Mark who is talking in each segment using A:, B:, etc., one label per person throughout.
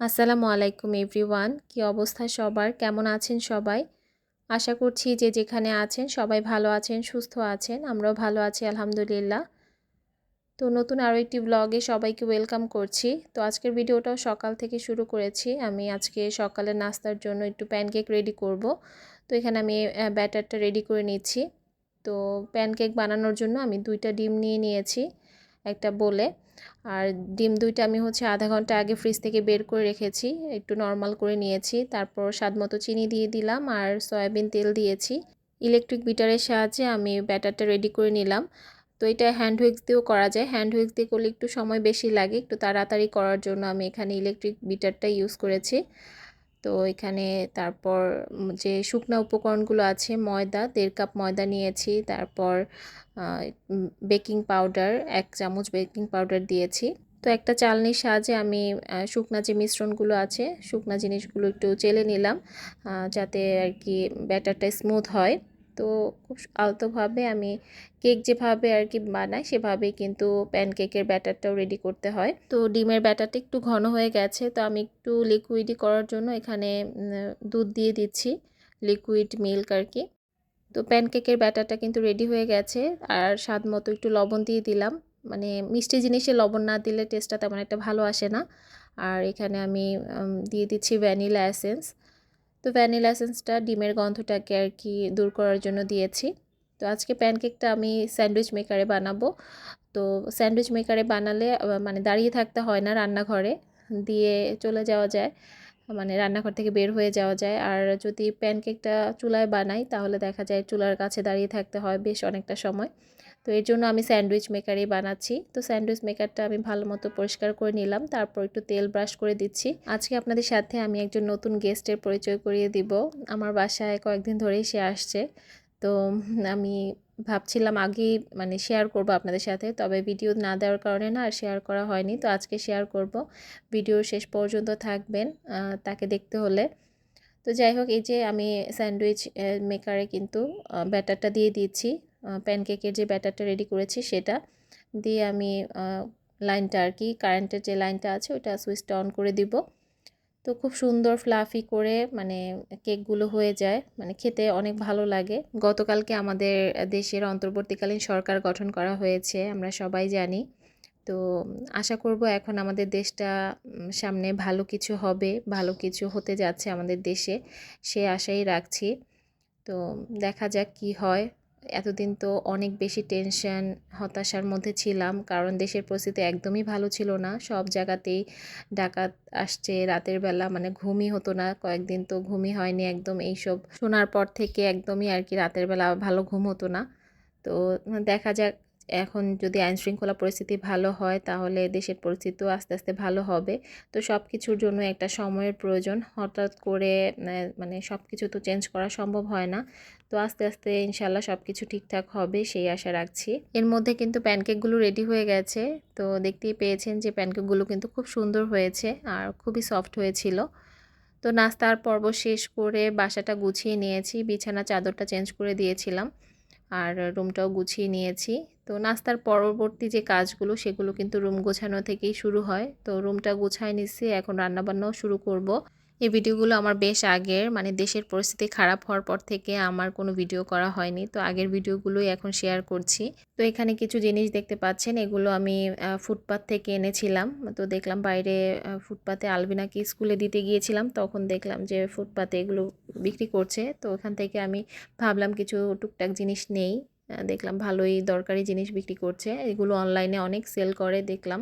A: আসসালামু আলাইকুম এভরিওয়ান। কি অবস্থা সবার? কেমন আছেন সবাই? আশা করছি যে যেখানে আছেন সবাই ভালো আছেন, সুস্থ আছেন, আমরাও ভালো আছি, আলহামদুলিল্লাহ। তো নতুন আরও একটি ব্লগে সবাইকে ওয়েলকাম করছি। তো আজকের ভিডিওটাও সকাল থেকে শুরু করেছি। আমি আজকে সকালে নাস্তার জন্য একটু প্যানকেক রেডি করব। তো এখানে আমি ব্যাটারটা রেডি করে নিচ্ছি। তো প্যানকেক বানানোর জন্য আমি দুইটা ডিম নিয়ে নিয়েছি, একটা বলে আর ডিম দুইটা আমি হচ্ছে আধা ঘণ্টা আগে ফ্রিজ থেকে বের করে রেখেছি, একটু নর্মাল করে নিয়েছি। তারপর স্বাদ মতো চিনি দিয়ে দিলাম আর সয়াবিন তেল দিয়েছি। ইলেকট্রিক বিটারের সাহায্যে আমি ব্যাটারটা রেডি করে নিলাম। তো এটা হ্যান্ড হুইক্স দিয়েও করা যায়। হ্যান্ড হুইক্স দিয়ে করলে একটু সময় বেশি লাগে, একটু তাড়াতাড়ি করার জন্য আমি এখানে ইলেকট্রিক বিটারটা ইউজ করেছি। তো এখানে তারপর যে শুকনা উপকরণগুলো আছে, ময়দা, দেড় কাপ ময়দা নিয়েছি, তারপর বেকিং পাউডার, এক চামচ বেকিং পাউডার দিয়েছি। তো একটা চালনির সাহায্যে আমি শুকনা যে মিশ্রণগুলো আছে, শুকনা জিনিসগুলো একটু চেলে নিলাম যাতে আর কি ব্যাটারটা স্মুথ হয়। তো খুব আলতোভাবে আমি কেক যেভাবে আর কি বানাই সেভাবে কিন্তু প্যানকেকের ব্যাটারটাও রেডি করতে হয়। তো ডিমের ব্যাটারটা একটু ঘন হয়ে গেছে, তো আমি একটু লিকুইডই করার জন্য এখানে দুধ দিয়ে দিচ্ছি লিকুইড মিল্ক আর কি। তো প্যানকেকের ব্যাটারটা কিন্তু রেডি হয়ে গেছে, আর স্বাদ মতো একটু লবণ দিয়ে দিলাম। মানে মিষ্টি জিনিসে লবণ না দিলে টেস্টটা তেমন একটা ভালো আসে না। আর এখানে আমি দিয়ে দিচ্ছি ভ্যানিলা অ্যাসেন্স তো ভ্যানিলা এসেন্সটা ডিমের গন্ধটাকে আর কি দূর করার জন্য দিয়েছি। তো আজকে প্যানকেকটা আমি স্যান্ডউইচ মেকারে বানাবো। তো স্যান্ডউইচ মেকারে বানালে মানে দাঁড়িয়ে থাকতে হয় না রান্নাঘরে। দিয়ে চলে যাওয়া যায়। মানে রান্নাঘর থেকে বের হয়ে যাওয়া যায়। আর যদি প্যানকেকটা চুলায় বানাই, তাহলে দেখা যায় চুলার কাছে দাঁড়িয়ে থাকতে হয় বেশ অনেকটা সময়। তো এর জন্য আমি স্যান্ডউইচ মেকারেই বানাচ্ছি। তো স্যান্ডউইচ মেকারটা আমি ভালো মতো পরিষ্কার করে নিলাম, তারপর একটু তেল ব্রাশ করে দিচ্ছি। আজকে আপনাদের সাথে আমি একজন নতুন গেস্টের পরিচয় করিয়ে দিব। আমার বাসায় কয়েকদিন ধরেই সে আসছে। তো আমি ভাবছিলাম আগেই মানে শেয়ার করব আপনাদের সাথে, তবে ভিডিও না দেওয়ার কারণে না আর শেয়ার করা হয়নি। তো আজকে শেয়ার করব। ভিডিও শেষ পর্যন্ত থাকবেন তাকে দেখতে হলে। তো যাই হোক, এই যে আমি স্যান্ডউইচ মেকারে কিন্তু ব্যাটারটা দিয়ে দিচ্ছি। প্যানকেকের যে ব্যাটারটা রেডি করেছি সেটা দিয়ে আমি লাইনটা আর কি কারেন্টের যে লাইনটা আছে ওটা সুইচটা অন করে দিব। তো খুব সুন্দর ফ্লাফি করে মানে কেকগুলো হয়ে যায় মানে খেতে অনেক ভালো লাগে। গতকালকে আমাদের দেশের অন্তর্বর্তীকালীন সরকার গঠন করা হয়েছে, আমরা সবাই জানি। তো আশা করব এখন আমাদের দেশটা সামনে ভালো কিছু হবে, ভালো কিছু হতে যাচ্ছে আমাদের দেশে, সে আশাই রাখছি। তো দেখা যাক কি হয়। এতদিন তো অনেক বেশি টেনশন হতাশার মধ্যে ছিলাম। কারণ দেশের পরিস্থিতি একদমই ভালো ছিল না। সব জায়গাতেই ডাকাত আসছে রাতের বেলা মানে ঘুমই হতো না। কয়েকদিন তো ঘুমই হয়নি একদম এইসব। শোনার পর থেকে একদমই আর কি রাতের বেলা ভালো ঘুম হতো না। তো দেখা যাক, এখন যদি আইন শৃঙ্খলা পরিস্থিতি ভালো হয়, তাহলে দেশের পরিস্থিতিও আস্তে আস্তে ভালো হবে। তো সব কিছুর জন্য একটা সময়ের প্রয়োজন। হঠাৎ করে মানে সব কিছু তো চেঞ্জ করা সম্ভব হয় না। তো আস্তে আস্তে ইনশাল্লাহ সব কিছু ঠিকঠাক হবে, সেই আশা রাখছি। এর মধ্যে কিন্তু প্যানকেকগুলো রেডি হয়ে গেছে। তো দেখতেই পেয়েছেন যে প্যানকেকগুলো কিন্তু খুব সুন্দর হয়েছে আর খুবই সফট হয়েছিল। তো নাস্তার পর্ব শেষ করে বাসাটা গুছিয়ে নিয়েছি, বিছানা চাদরটা চেঞ্জ করে দিয়েছিলাম আর রুমটাও গুছিয়ে নিয়েছি। তো নাস্তার পরবর্তী যে কাজগুলো, সেগুলো কিন্তু রুম গোছানো থেকেই শুরু হয়। তো রুমটা গোছায় নিচ্ছি, এখন রান্নাবান্নাও শুরু করব। এই ভিডিওগুলো আমার বেশ আগের মানে দেশের পরিস্থিতি খারাপ হওয়ার পর থেকে আমার কোনো ভিডিও করা হয়নি। তো আগের ভিডিওগুলোই এখন শেয়ার করছি। তো এখানে কিছু জিনিস দেখতে পাচ্ছেন, এগুলো আমি ফুটপাথ থেকে এনেছিলাম। তো দেখলাম বাইরে ফুটপাতে আলবিনাকে স্কুলে দিতে গিয়েছিলাম, তখন দেখলাম যে ফুটপাতে এগুলো বিক্রি করছে। তো ওখান থেকে আমি ভাবলাম কিছু টুকটাক জিনিস নেই। দেখলাম ভালোই দরকারি জিনিস বিক্রি করছে। এগুলো অনলাইনে অনেক সেল করে, দেখলাম।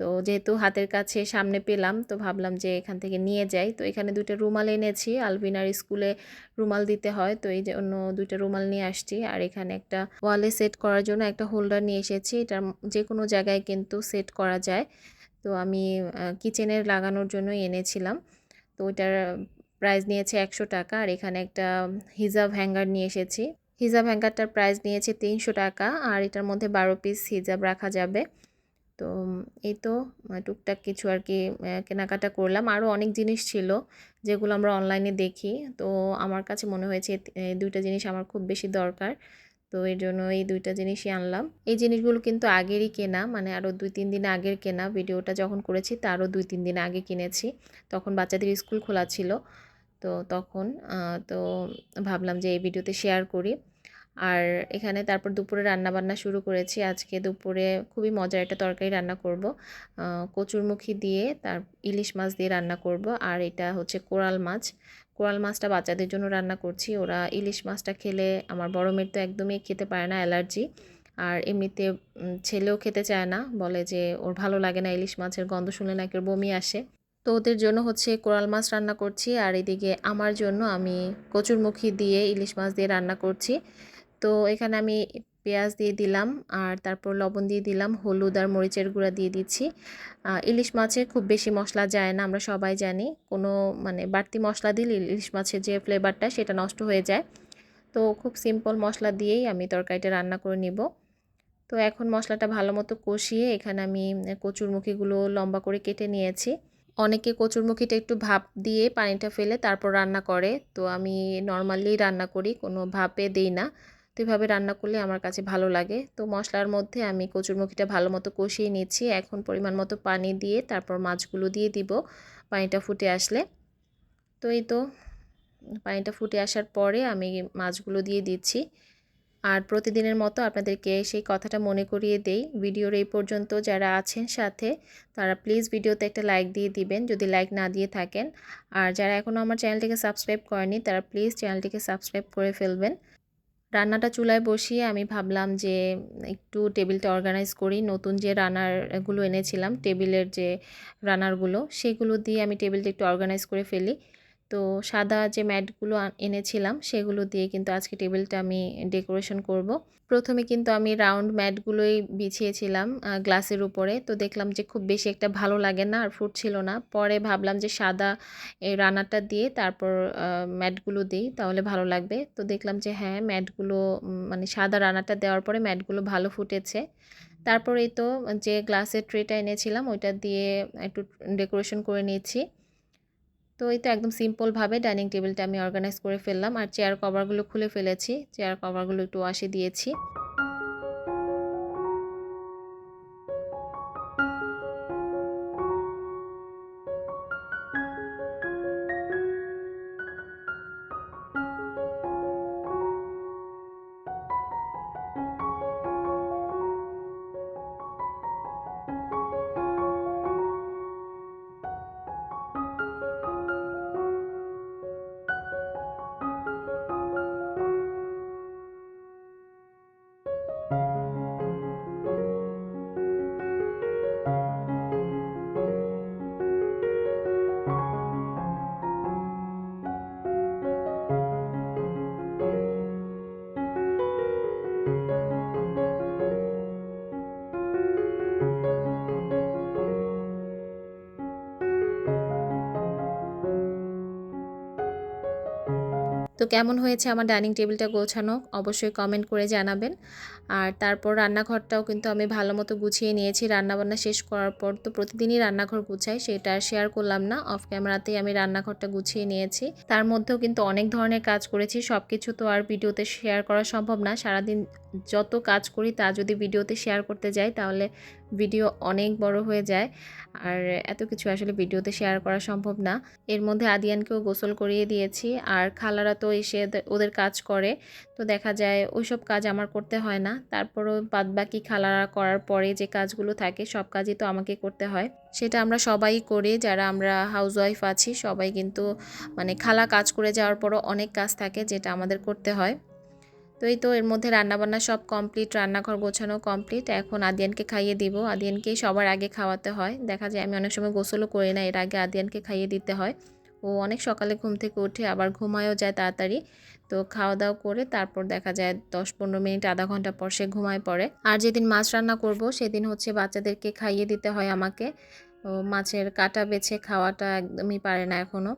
A: তো যেহেতু হাতের কাছে সামনে পেলাম, তো ভাবলাম যে এখান থেকে নিয়ে যাই। তো এখানে দুইটা রুমাল এনেছি আলবিনার স্কুলে রুমাল দিতে হয়। তো এই জন্য দুইটা রুমাল নিয়ে আসছি। আর এখানে একটা ওয়ালে সেট করার জন্য একটা হোল্ডার নিয়ে এসেছি। এটা যে কোনো জায়গায় কিন্তু সেট করা যায়। তো আমি কিচেনের লাগানোর জন্য এনেছিলাম। তো ওইটার প্রাইস নিয়েছে একশো টাকা। আর এখানে একটা হিজাব হ্যাঙ্গার নিয়ে এসেছি। হিজাব হ্যাঙ্গারটার প্রাইস নিয়েছে তিনশো টাকা। আর এটার মধ্যে বারো পিস হিজাব রাখা যাবে। তো এই তো টুকটাক কিছু আর কি কেনাকাটা করলাম। আরও অনেক জিনিস ছিল যেগুলো আমরা অনলাইনে দেখি। তো আমার কাছে মনে হয়েছে দুইটা জিনিস আমার খুব বেশি দরকার। তো তো এর জন্য এই দুইটা জিনিসই আনলাম। এই জিনিসগুলো কিন্তু আগেরই কেনা মানে আরও দুই, তিন দিন আগের কেনা। ভিডিওটা যখন করেছি, তারও দুই, তিন দিন আগে কিনেছি। তখন বাচ্চাদের স্কুল খোলা ছিল। তো তখন তো ভাবলাম যে এই ভিডিওতে শেয়ার করি। আর এখানে তারপর দুপুরে রান্না বান্না শুরু করেছি। আজকে দুপুরে খুবই মজার একটা তরকারি রান্না করব। কচুরমুখী দিয়ে তার ইলিশ মাছ দিয়ে রান্না করব। আর এটা হচ্ছে কোরাল মাছ। কোরাল মাছটা বাচ্চাদের জন্য রান্না করছি। ওরা ইলিশ মাছটা খেলে আমার বড় মেয়ের তো একদমই খেতে পারে না, অ্যালার্জি। আর এমনিতে ছেলেও খেতে চায় না। বলে যে ওর ভালো লাগে না ইলিশ মাছের গন্ধ শুনলে নাকি বমি আসে। তো ওদের জন্য হচ্ছে কোরাল মাছ রান্না করছি। আর এদিকে আমার জন্য আমি কচুরমুখী দিয়ে ইলিশ মাছ দিয়ে রান্না করছি। তো এখানে আমি পেঁয়াজ দিয়ে দিলাম আর তারপর লবণ দিয়ে দিলাম, হলুদ আর মরিচের গুঁড়া দিয়ে দিচ্ছি। ইলিশ মাছে খুব বেশি মশলা যায় না, আমরা সবাই জানি। কোনো মানে বাড়তি মশলা দিলে ইলিশ মাছের যে ফ্লেভারটা সেটা নষ্ট হয়ে যায়। তো খুব সিম্পল মশলা দিয়েই আমি তরকারিটা রান্না করে নিব। তো এখন মশলাটা ভালো মতো কষিয়ে এখানে আমি কচুরমুখিগুলো লম্বা করে কেটে নিয়েছি। অনেকে কচুরমুখিটা একটু ভাপ দিয়ে পানিটা ফেলে তারপর রান্না করে। তো আমি নর্মালি রান্না করি, কোনো ভাপে দিই না। তো এভাবে রান্না করলে আমার কাছে ভালো লাগে। তো মশলার মধ্যে আমি কচুরমুখিটা ভালো মতো কষিয়ে নিচ্ছি। এখন পরিমাণ মতো পানি দিয়ে তারপর মাছগুলো দিয়ে দিব পানিটা ফুটে আসলে। তো এই তো, পানিটা ফুটে আসার পরে আমি মাছগুলো দিয়ে দিচ্ছি। আর প্রতিদিনের মতো আপনাদেরকে সেই কথাটা মনে করিয়ে দেই। ভিডিওর এই পর্যন্ত যারা আছেন সাথে, তারা প্লিজ ভিডিওতে একটা লাইক দিয়ে দিবেন, যদি লাইক না দিয়ে থাকেন। আর যারা এখনও আমার চ্যানেলটিকে সাবস্ক্রাইব করেনি তারা প্লিজ চ্যানেলটিকে সাবস্ক্রাইব করে ফেলবেন। রান্নাটা চুলায় বসিয়ে আমি ভাবলাম যে, একটু টেবিলটা অর্গানাইজ করি। নতুন যে রানারগুলো এনেছিলাম, টেবিলের যে রানারগুলো সেগুলো দিয়ে আমি টেবিলটা একটু অর্গানাইজ করে ফেলি। তো সাদা যে ম্যাটগুলো এনেছিলাম, সেগুলো দিয়ে কিন্তু আজকে টেবিলটা আমি ডেকোরেশন করব। প্রথমে কিন্তু আমি রাউন্ড ম্যাটগুলোই বিছিয়েছিলাম গ্লাসের উপরে। তো দেখলাম যে খুব বেশি একটা ভালো লাগে না, আর ফুটছিল না। পরে ভাবলাম যে সাদা এই রানারটা দিয়ে তারপর ম্যাটগুলো দিই, তাহলে ভালো লাগবে। তো দেখলাম যে হ্যাঁ ম্যাটগুলো মানে সাদা রানারটা দেওয়ার পরে ম্যাটগুলো ভালো ফুটেছে। তারপর এই তো যে গ্লাসের ট্রেটা এনেছিলাম, ওইটা দিয়ে একটু ডেকোরেশন করে নিয়েছি। তো এই তো একদম সিম্পলভাবে ডাইনিং টেবিলটা আমি অর্গানাইজ করে ফেললাম। আর চেয়ার কভারগুলো খুলে ফেলেছি। চেয়ার কভারগুলো একটু ওয়াশে দিয়েছি। তো কেমন হয়েছে আমার ডাইনিং টেবিলটা গোছানো? অবশ্যই কমেন্ট করে জানাবেন। আর তারপর রান্নাঘরটাও কিন্তু আমি ভালো মতো গুছিয়ে নিয়েছি। রান্নাবান্না শেষ করার পর তো প্রতিদিনই রান্নাঘর গুছাই, সেটা শেয়ার করলাম না। অফ ক্যামেরাতেই আমি রান্নাঘরটা গুছিয়ে নিয়েছি। তার মধ্যেও কিন্তু অনেক ধরনের কাজ করেছি। সব কিছু তো আর ভিডিওতে শেয়ার করা সম্ভব না। সারাদিন যত কাজ করি তা যদি ভিডিওতে শেয়ার করতে যাই, তাহলে ভিডিও অনেক বড় হয়ে যায়। আর এত কিছু আসলে ভিডিওতে শেয়ার করা সম্ভব না। এর মধ্যে আদিয়ানকেও গোসল করিয়ে দিয়েছি। আর খালারা তো এসে ওদের কাজ করে। তো দেখা যায় ওইসব কাজ আমার করতে হয় না। তারপরও বাদ বাকি খালারা করার পরে যে কাজগুলো থাকে, সব কাজই তো আমাকে করতে হয়। সেটা আমরা সবাই করি। যারা আমরা হাউসওয়াইফ আছি, সবাই কিন্তু মানে খালা কাজ করে যাওয়ার পরও অনেক কাজ থাকে যেটা আমাদের করতে হয়। তো এই তো এর মধ্যে রান্নাবান্না সব কমপ্লিট রান্নাঘর গোছানো কমপ্লিট এখন আদিয়ানকে খাইয়ে দিব। আদিয়ানকেই সবার আগে খাওয়াতে হয়। দেখা যায় আমি অনেক সময় গোসলও করি না, এর আগে আদিয়ানকে খাইয়ে দিতে হয়। ও অনেক সকালে ঘুম থেকে উঠে আবার ঘুমায়ও যায় তাড়াতাড়ি। তো খাওয়া দাওয়া করে তারপর দেখা যায় দশ পনেরো মিনিট, আধা ঘণ্টা পর সে ঘুমায় পড়ে। আর যেদিন মাছ রান্না করব, সেদিন হচ্ছে বাচ্চাদেরকে খাইয়ে দিতে হয় আমাকে। মাছের কাটা বেছে খাওয়াটা একদমই পারে না এখনও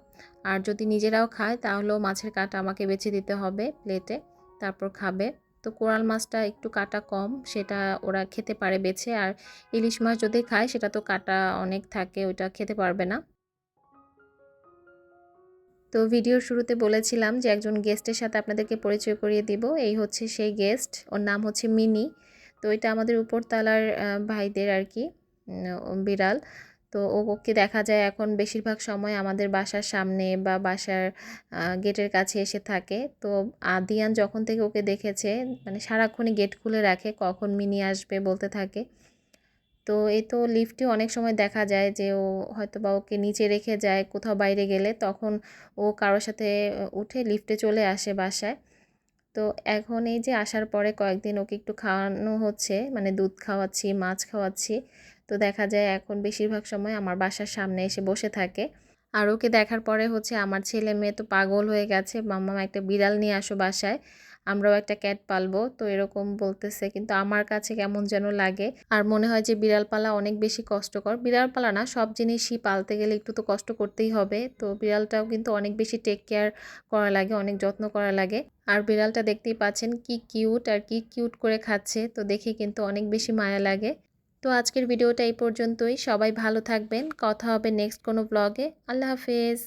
A: আর যদি নিজেরাও খায়, তাহলেও মাছের কাটা আমাকে বেছে দিতে হবে প্লেটে তারপর খাবে। তো কোরাল মাছটা একটু কাটা কম, সেটা ওরা খেতে পারে বেছে। আর ইলিশ মাছ যদি খায়, সেটা তো কাটা অনেক থাকে, ওইটা খেতে পারবে না। তো ভিডিওর শুরুতে বলেছিলাম যে, একজন গেস্টের সাথে আপনাদেরকে পরিচয় করিয়ে দিব। এই হচ্ছে সেই গেস্ট, ওর নাম হচ্ছে মিনি। তো এটা আমাদের উপরতলার ভাইদের আর কি বিড়াল। তো ওকে দেখা যায় এখন বেশিরভাগ সময় আমাদের বাসার সামনে বা বাসার গেটের কাছে এসে থাকে। তো আদিয়ান যখন থেকে ওকে দেখেছে মানে সারাক্ষণই গেট খুলে রাখে, কখন মিনি আসবে বলতে থাকে। তো এই তো লিফটে অনেক সময় দেখা যায় যে ও হয়তো বা ওকে নিচে রেখে যায়, কোথাও বাইরে গেলে। তখন ও কারোর সাথে উঠে লিফটে চলে আসে বাসায়। তো এখন এই যে আসার পরে কয়েকদিন ওকে একটু খাওয়ানো হচ্ছে মানে দুধ খাওয়াচ্ছি, মাছ খাওয়াচ্ছি। তো দেখা যায় এখন বেশিরভাগ সময় আমার বাসার সামনে এসে বসে থাকে। আর ওকে দেখার পরে হচ্ছে আমার ছেলে মেয়ে তো পাগল হয়ে গেছে, মাম্মা একটা বিড়াল নিয়ে আসো বাসায়, আমরাও একটা ক্যাট পালবো। তো এরকম বলতেছে, কিন্তু আমার কাছে কেমন যেন লাগে। আর মনে হয় যে বিড়াল পালা অনেক বেশি কষ্টকর। বিড়াল পালা না, সব জিনিসই পালতে গেলে একটু তো কষ্ট করতেই হবে। তো বিড়ালটাও কিন্তু অনেক বেশি টেক কেয়ার করা লাগে, অনেক যত্ন করা লাগে। আর বিড়ালটা দেখতেই পাচ্ছেন কি কিউট আর কি কিউট করে খাচ্ছে। তো দেখে কিন্তু অনেক বেশি মায়া লাগে। তো আজকের ভিডিওটা এই পর্যন্তই। সবাই ভালো থাকবেন। কথা হবে নেক্সট কোনো ব্লগে আল্লাহ হাফেজ।